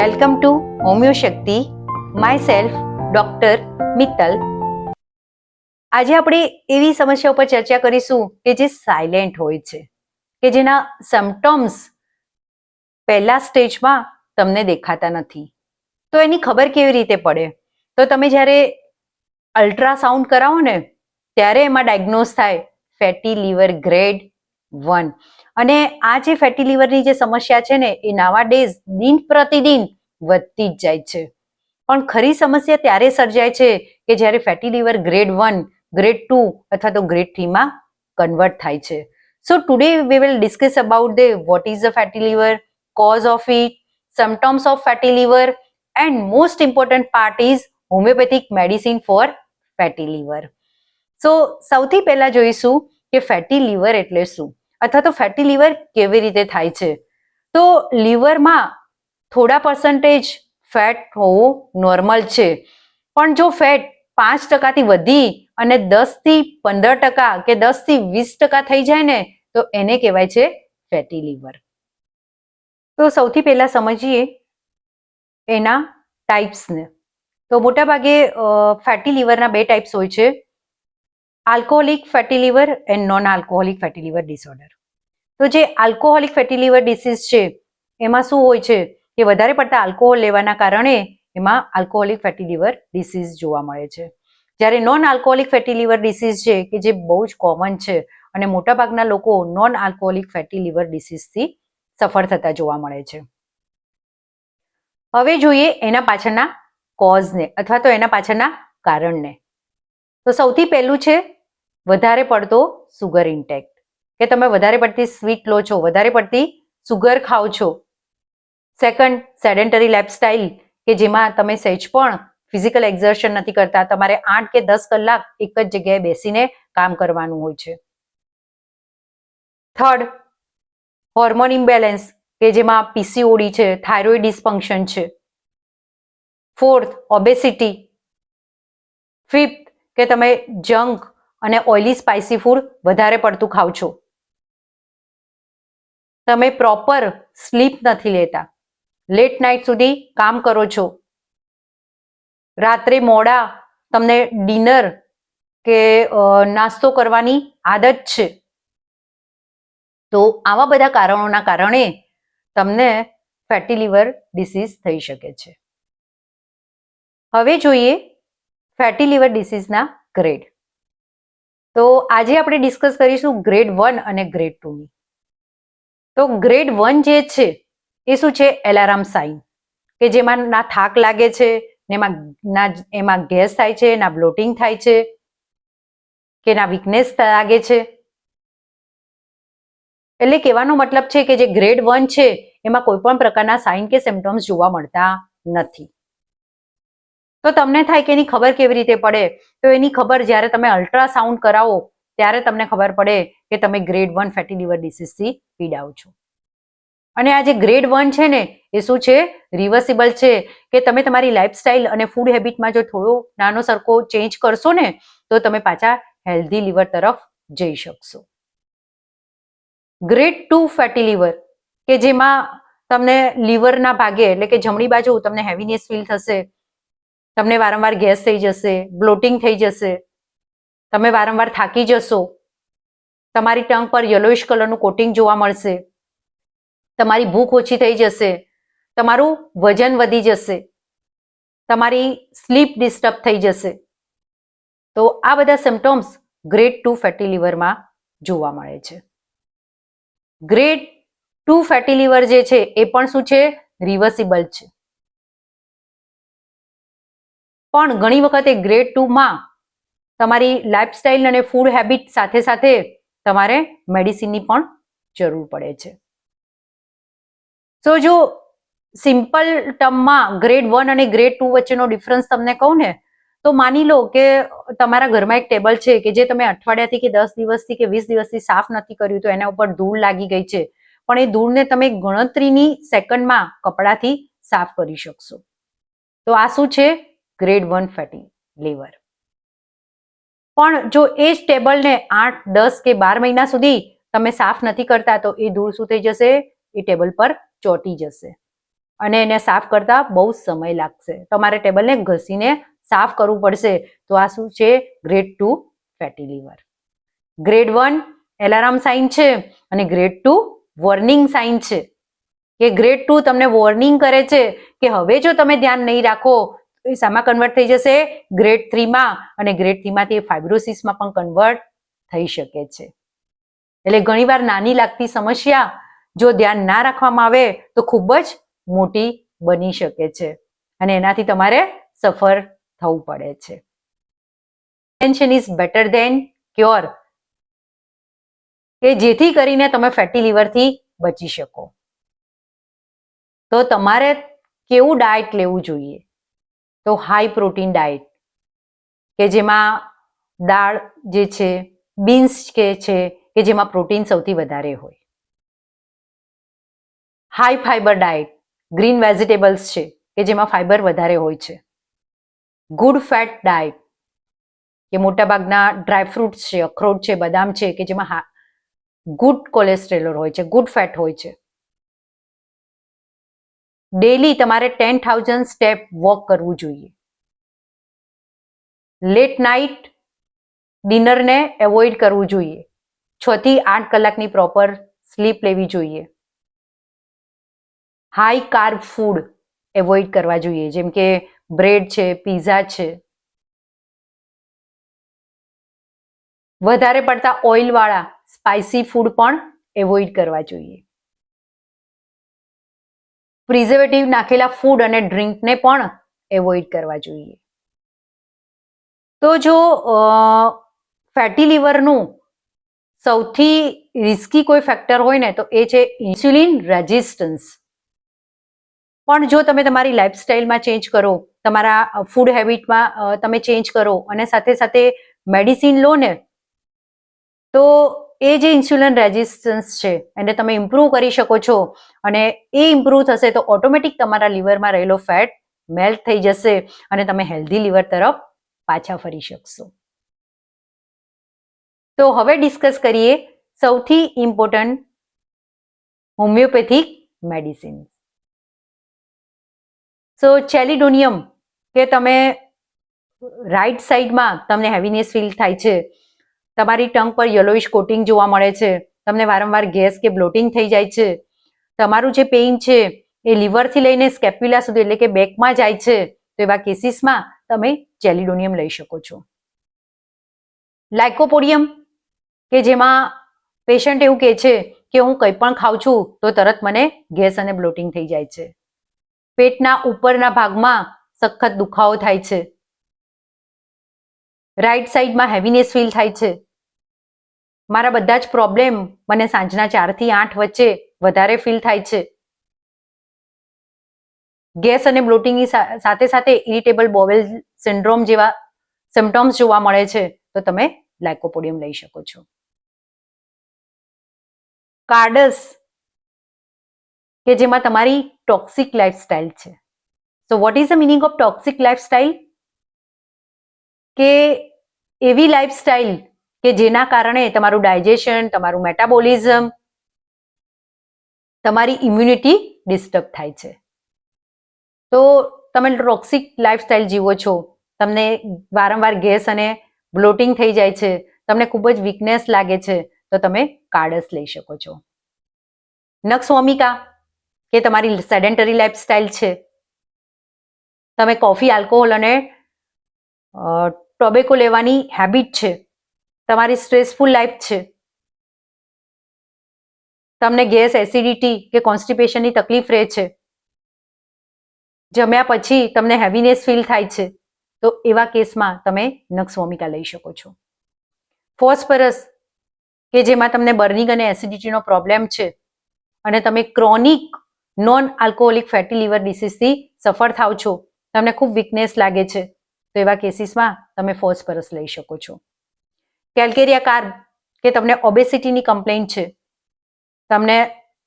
Welcome to Homeoshakti myself doctor Mittal આજે આપણે એવી સમસ્યા ઉપર ચર્ચા કરીશું કે જે સાયલેન્ટ હોય છે, કે જેના સિમ્ટમ્સ પહેલા સ્ટેજમાં તમને દેખાતા નથી. તો એની ખબર કેવી રીતે પડે? તો તમે જ્યારે અલ્ટ્રાસાઉન્ડ કરાવો ને, ત્યારે એમાં ડાયગ્નોઝ થાય ફેટી લીવર ગ્રેડ વન અને આ જે ફેટી લીવરની જે સમસ્યા છે ને, એ નાવા ડેઝ દિન પ્રતિદિન વધતી જ જાય છે. પણ ખરી સમસ્યા ત્યારે સર્જાય છે કે જ્યારે fatty liver grade one grade two અથવા તો ગ્રેડ થ્રીમાં કન્વર્ટ થાય છે. So today we will discuss about the what is the fatty liver cause of it symptoms of fatty liver, and most important part is homeopathic medicine for fatty liver so સૌથી પહેલા જોઈશું કે fatty liver એટલે શું? અથવા તો fatty liver કેવી રીતે થાય છે? તો લીવરમાં થોડા પર્સન્ટેજ ફેટ હોવું નોર્મલ છે. પણ જો ફેટ પાંચ ટકાથી વધી અને દસથી પંદર ટકા કે દસથી વીસ ટકા થઈ જાય ને, તો એને કહેવાય છે ફેટી લીવર તો સૌથી પહેલાં સમજીએ એના ટાઈપ્સને તો મોટાભાગે ફેટી લીવરના બે ટાઈપ્સ હોય છે. Alcoholic fatty liver and non alcoholic fatty liver disorder તો જે આલ્કોહોલિક ફેટી લિવર ડિસીઝ છે, એમાં શું હોય છે? કે વધારે પડતા આલ્કોહોલ લેવાના કારણે એમાં આલ્કોહોલિક ફેટી લિવર ડિસીઝ જોવા મળે છે. જ્યારે non alcoholic fatty liver disease છે, કે જે બહુ જ કોમન છે અને મોટાભાગના લોકો નોન આલ્કોહોલિક ફેટી લિવર ડિસીઝથી સફળ થતા જોવા મળે છે. હવે જોઈએ એના પાછળના કોઝને અથવા તો એના પાછળના કારણને. તો સૌથી પહેલું છે વધારે પડતો સુગર ઇન્ટેક કે તમે વધારે પડતી સ્વીટ લો છો, વધારે પડતી સુગર ખાઓ છો. સેકન્ડ સેડેન્ટરી લાઇફસ્ટાઇલ કે જેમાં તમે સહેજ પણ ફિઝિકલ એક્ઝર્શન નથી કરતા, તમારે આઠ કે દસ કલાક એક જ જગ્યાએ બેસીને કામ કરવાનું હોય છે. થર્ડ હોર્મોન ઇમ્બેલેન્સ કે જેમાં પીસીઓડી છે થાઇરોઇડ ડિસફંક્શન છે. ફોર્થ ઓબેસિટી ફિફ્થ કે તમે જંક અને ઓઇલી સ્પાઇસી ફૂડ વધારે પડતું ખાવ છો. તમે પ્રોપર સ્લીપ નથી લેતા. લેટ નાઇટ સુધી કામ કરો છો. રાત્રે મોડા તમને ડિનર કે નાસ્તો કરવાની આદત છે. તો આવા બધા કારણોના કારણે તમને ફેટી લીવર ડિસીઝ થઈ શકે છે. હવે જોઈએ ફેટી લીવર ડિસીઝના ગ્રેડ તો આજે આપણે ડિસ્કસ કરીશું ગ્રેડ વન અને ગ્રેડ ટુની તો ગ્રેડ વન જે છે, એ શું છે? Alarm sign. કે જેમાં ના થાક લાગે છે, ને એમાં ના એમાં ગેસ થાય છે, ના બ્લોટિંગ થાય છે, કે ના વીકનેસ લાગે છે. એટલે કહેવાનો મતલબ છે કે જે ગ્રેડ વન છે, એમાં કોઈ પણ પ્રકારના સાઇન કે સિમ્ટમ્સ જોવા મળતા નથી. તો તમને થાય કે એની ખબર કેવી રીતે પડે? તો એની ખબર જ્યારે તમે અલ્ટ્રાસાઉન્ડ કરાવો, ત્યારે તમને ખબર પડે કે તમે ગ્રેડ વન ફેટી લીવર ડિસીઝથી પીડાઓ છો. અને આ જે ગ્રેડ વન છે ને, એ શું છે? રિવર્સિબલ છે. કે તમે તમારી લાઈફસ્ટાઈલ અને ફૂડ હેબિટમાં જો થોડો નાનો સરખો ચેન્જ કરશો ને, તો તમે પાછા હેલ્ધી લીવર તરફ જઈ શકશો. ગ્રેડ ટુ ફેટી લીવર કે જેમાં તમને લીવરના ભાગે, એટલે કે જમણી બાજુ તમને હેવીનેસ ફીલ થશે તમને વારંવાર ગેસ થઈ જશે, બ્લોટિંગ થઈ જશે, તમે વારંવાર થાકી જશો, તમારી ટંગ પર યલોઇશ કલરનું કોટિંગ જોવા મળશે, તમારી ભૂખ ઓછી થઈ જશે, તમારું વજન વધી જશે, તમારી સ્લીપ ડિસ્ટર્બ થઈ જશે. તો આ બધા સિમ્ટમ્સ ગ્રેડ ટુ ફેટી લીવરમાં જોવા મળે છે. ગ્રેડ ટુ ફેટી લીવર જે છે એ પણ શું છે? રિવર્સિબલ છે. પણ ઘણી વખતે ગ્રેડ ટુમાં તમારી લાઇફસ્ટાઈલ અને ફૂડ હેબિટ સાથે સાથે તમારે મેડિસિનની પણ જરૂર પડે છે. તો જો સિમ્પલ ટર્મમાં ગ્રેડ વન અને ગ્રેડ ટુ વચ્ચેનો ડિફરન્સ તમને કહું ને, તો માની લો કે તમારા ઘરમાં એક ટેબલ છે કે જે તમે અઠવાડિયાથી કે દસ દિવસથી કે વીસ દિવસથી સાફ નથી કર્યું તો એના ઉપર ધૂળ લાગી ગઈ છે. પણ એ ધૂળને તમે ગણતરીની સેકન્ડમાં કપડાથી સાફ કરી શકશો. તો આ શું છે? ગ્રેડ વન ફેટી લીવર પણ જો એ જ ટેબલને આઠ, દસ કે બાર મહિના સુધી તમે સાફ નથી કરતા, તો એ ધૂળ શું થઈ જશે, એ ટેબલ પર ચોંટી જશે. અને એને સાફ કરતા બહુ સમય લાગશે. તમારે ટેબલને ઘસીને સાફ કરવું પડશે, તો આ શું છે? Grade two fatty liver grade one alarm sign છે અને ગ્રેડ ટુ વોર્નિંગ સાઇન છે. કે ગ્રેડ ટુ તમને વોર્નિંગ કરે છે કે હવે જો તમે ધ્યાન નહીં રાખો તો એ શામાં કન્વર્ટ થઈ જશે? ગ્રેડ થ્રીમાં અને ગ્રેડ થ્રીમાંથી એ ફાઇબ્રોસિસમાં પણ કન્વર્ટ થઈ શકે છે. એટલે ઘણીવાર નાની લાગતી સમસ્યા જો ધ્યાન ના રાખવામાં આવે, તો ખૂબ જ મોટી બની શકે છે. અને એનાથી તમારે સફર થવું પડે છે. Prevention is better than cure કે જેથી કરીને તમે ફેટી લીવરથી બચી શકો. તો તમારે કેવું ડાયટ લેવું જોઈએ? તો હાઈ પ્રોટીન ડાયટ કે જેમાં દાળ જે છે બીન્સ કે છે, કે જેમાં પ્રોટીન સૌથી વધારે હોય. High fibre diet green vegetables છે, કે જેમાં ફાઈબર વધારે હોય છે. ગુડ ફેટ ડાયટ કે મોટાભાગના ડ્રાયફ્રૂટ્સ છે, અખરોટ છે, બદામ છે, કે જેમાં ગુડ કોલેસ્ટ્રેલોર હોય છે ગુડ ફેટ હોય છે. ડેલી તમારે ટેન થાઉઝન્ડ સ્ટેપ વોક કરવું જોઈએ. લેટ નાઇટ ડિનરને એવોઇડ કરવું જોઈએ. છથી આઠ કલાકની પ્રોપર સ્લીપ લેવી જોઈએ. હાઈ કાર્બ ફૂડ એવોઇડ કરવા જોઈએ. જેમ કે બ્રેડ છે પીઝા છે. વધારે પડતા ઓઇલવાળા સ્પાઇસી ફૂડ પણ એવોઇડ કરવા જોઈએ. પ્રિઝર્વેટિવ નાખેલા ફૂડ અને ડ્રિંકને પણ એવોઇડ કરવા જોઈએ. તો જો ફેટી લીવરનું સૌથી રિસ્કી કોઈ ફેક્ટર હોય ને, તો એ છે ઇન્સ્યુલિન રેઝિસ્ટન્સ પણ જો તમે તમારી લાઈફસ્ટાઈલમાં ચેન્જ કરો, તમારા ફૂડ હેબિટમાં તમે ચેન્જ કરો અને સાથે સાથે મેડિસિન લો ને, તો એ જે ઇન્સ્યુલિન રેઝિસ્ટન્સ છે, એને તમે ઇમ્પ્રૂવ કરી શકો છો અને એ ઇમ્પ્રૂવ થશે તો ઓટોમેટિક તમારા લીવરમાં રહેલો ફેટ મેલ્ટ થઈ જશે અને તમે હેલ્ધી લીવર તરફ પાછા ફરી શકશો. તો હવે ડિસ્કસ કરીએ સૌથી important homeopathic medicine so chelidonium કે તમે રાઈટ સાઈડમાં તમને હેવીનેસ ફીલ થાય છે તમારી ટંગ પર યલોઇશ કોટિંગ જોવા મળે છે. તમને વારંવાર ગેસ કે બ્લોટિંગ થઈ જાય છે. તમારું જે પેઇન છે, એ લીવરથી લઈને સ્કેપ્યુલા સુધી એટલે કે બેકમાં જાય છે, તો એવા કેસીસમાં તમે જેલિડોનિયમ લઈ શકો છો. લાઇકોપોડિયમ કે જેમાં પેશન્ટ એવું કહે છે કે હું કંઈ પણ ખાઉં છું, તો તરત મને ગેસ અને બ્લોટિંગ થઈ જાય છે. પેટના ઉપરના ભાગમાં સખત દુખાવો થાય છે. રાઈટ સાઈડમાં હેવીનેસ ફીલ થાય છે. મારા બધા જ પ્રોબ્લેમ મને સાંજના ચારથી આઠ વચ્ચે વધારે ફીલ થાય છે. ગેસ અને બ્લોટિંગની સાથે સાથે ઇરિટેબલ બોવેલ સિન્ડ્રોમ જેવા સિમ્ટોમ્સ જોવા મળે છે. તો તમે લાઇકોપોડિયમ લઈ શકો છો. કાર્ડસ, કે જેમાં તમારી ટોક્સિક લાઈફસ્ટાઈલ છે. So what is the meaning of toxic lifestyle કે એવી લાઈફસ્ટાઈલ કે જેના કારણે તમારું ડાયજેશન, તમારું મેટાબોલિઝમ, તમારી ઇમ્યુનિટી ડિસ્ટર્બ થાય છે. તો તમે ટોક્સિક લાઈફસ્ટાઈલ જીવો છો, તમને વારંવાર ગેસ અને બ્લોટિંગ થઈ જાય છે, તમને ખૂબ જ વીકનેસ લાગે છે, તો તમે કાર્ડસ લઈ શકો છો. નક્ષવમિકા કે તમારી સેડેન્ટરી લાઈફસ્ટાઈલ છે. તમે કોફી, આલ્કોહોલ અને ટોબેકો લેવાની હેબિટ છે. તમારી સ્ટ્રેસફુલ લાઈફ છે. તમને ગેસ એસિડિટી કે કોન્સ્ટિપેશનની તકલીફ રહે છે. જમ્યા પછી તમને હેવીનેસ ફીલ થાય છે. તો એવા કેસમાં તમે નક્ષવમિકા લઈ શકો છો. ફોસ્ફરસ કે જેમાં તમને બર્નિંગ અને એસિડિટીનો પ્રોબ્લેમ છે, અને તમે chronic non alcoholic fatty liver ડિસીઝથી suffer થાવ છો, તમને ખૂબ વીકનેસ લાગે છે, તો એવા કેસીસમાં તમે ફોસ્ફરસ લઈ શકો છો. કેલ્કેરિયા કાર્બ કે તમને ઓબેસિટીની કમ્પ્લેન છે, તમને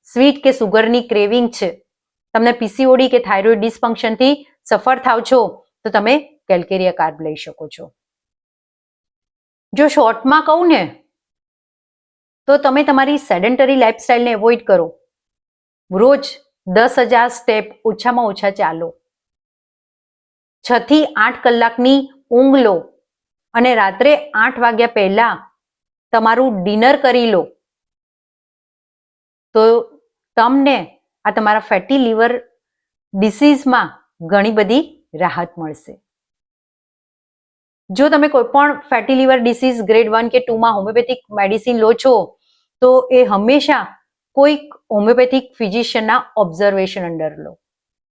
સ્વીટ કે સુગરની ક્રેવિંગ છે, તમને પીસીઓડી કે થાઇરોઇડ ડિસફંક્શનથી સફર થાવ છો, તો તમે કેલ્કેરિયા કાર્બ લઈ શકો છો. જો શોર્ટમાં કહું ને, તો તમે તમારી સેડેન્ટરી લાઈફસ્ટાઈલને એવોઇડ કરો. રોજ દસ હજાર સ્ટેપ ઓછામાં ઓછા ચાલો. છથી આઠ કલાકની ઊંઘ લો. અને રાત્રે આઠ વાગ્યા પહેલા તમારું ડિનર કરી લો. તો તમને આ તમારા ફેટી લીવર ડિસીઝમાં ઘણી બધી રાહત મળશે. જો તમે કોઈ પણ fatty liver disease grade one કે ટુમાં હોમિયોપેથિક મેડિસિન લો છો, તો એ હંમેશા કોઈક હોમિયોપેથિક ફિઝિશિયનના ઓબ્ઝર્વેશન અંડર લો.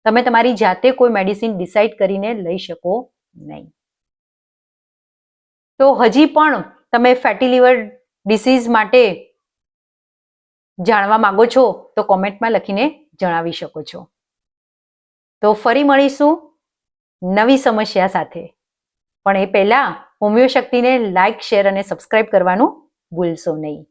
તમે તમારી જાતે કોઈ મેડિસિન ડિસાઇડ કરીને લઈ શકો નહીં. તો હજી પણ તમે ફેટી લીવર ડિસીઝ માટે જાણવા માંગો છો, તો કોમેન્ટમાં લખીને જણાવી શકો છો. તો ફરી મળીશું નવી સમસ્યા સાથે. પણ એ પહેલાં હોમિયો શક્તિને લાઇક શેર અને સબસ્ક્રાઇબ કરવાનું ભૂલશો નહીં.